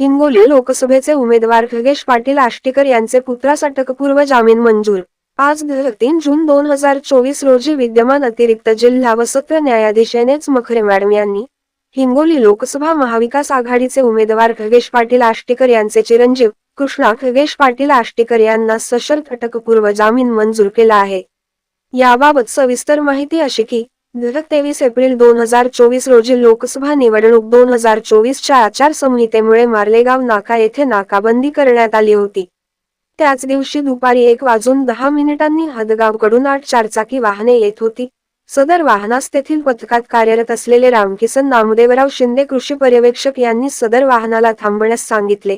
हिंगोली लोकसभेचे उमेदवार खगेश पाटील आष्टीकर यांचे पुत्रास अटकपूर्व जामीन मंजूर. आज तीन जून दोन हजार चोवीस रोजी विद्यमान अतिरिक्त जिल्हा व सत्र न्यायाधीशानेच मखरे मॅडम यांनी हिंगोली लोकसभा महाविकास आघाडीचे उमेदवार खगेश पाटील आष्टीकर यांचे चिरंजीव कृष्णा खगेश पाटील आष्टीकर यांना सशर्त अटकपूर्व जामीन मंजूर केला आहे. याबाबत सविस्तर माहिती अशी की तेवीस एप्रिल दोन हजार चोवीस रोजी लोकसभा निवडणूक दोन हजार चोवीसच्या आचारसंहितेमुळे मार्लेगाव नाका येथे नाकाबंदी करण्यात आली होती. त्याच दिवशी दुपारी एक वाजून दहा मिनिटांनी हदगावकडून आठ चारचाकी वाहने येत होती. सदर वाहनास तेथील पथकात कार्यरत असलेले रामकिसन नामदेवराव शिंदे कृषी पर्यवेक्षक यांनी सदर वाहनाला थांबण्यास सांगितले.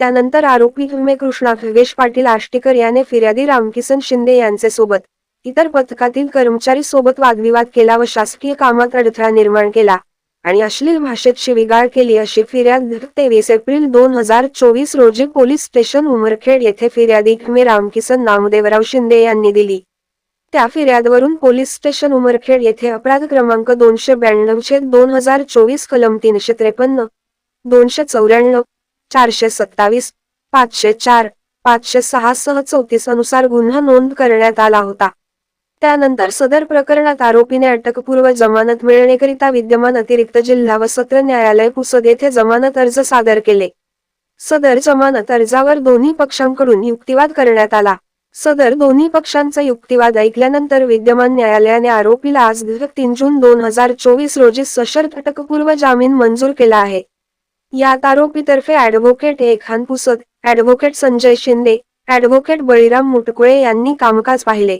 त्यानंतर आरोपी हिमे कृष्णा विवेश पाटील आष्टीकर याने फिर्यादी रामकिसन शिंदे यांचे सोबत इतर पथकातील कर्मचारी सोबत वादविवाद केला व शासकीय कामात अडथळा निर्माण केला आणि अश्लील भाषेत शिवीगाळ केली अशी फिर्याद तेवीस एप्रिल दोन हजार चोवीस रोजी पोलीस स्टेशन उमरखेड येथे फिर्यादी हिमे रामकिसन नामदेवराव शिंदे यांनी दिली. त्या फिर्यादवरून पोलीस स्टेशन उमरखेड येथे अपराध क्रमांक दोनशे ब्याण्णव छेद दोन हजार चोवीस कलम तीनशे त्रेपन्न दोनशे चौऱ्याण्णव चारशे सत्तावीस पाचशे चार पाचशे सहा सह चौतीस अनुसार गुन्हा नोंद करण्यात आला होता. त्यानंतर सदर प्रकरणात आरोपीने अटकपूर्व जमानत मिळण्याकरिता विद्यमान अतिरिक्त जिल्हा व सत्र न्यायालय पुसद येथे जमानत अर्ज सादर केले. सदर जमानत अर्जावर दोन्ही पक्षांकडून युक्तिवाद करण्यात आला. सदर दोन्ही पक्षांचा युक्तिवाद ऐकल्यानंतर विद्यमान न्यायालयाने आरोपीला आज तीन जून दोन हजार चोवीस रोजी सशर्त अटकपूर्व जामीन मंजूर केला आहे. यात आरोपीतर्फे advocate A. Khan Pusad advocate Sanjay Shinde advocate Baliram Mutkule यांनी कामकाज पाहिले.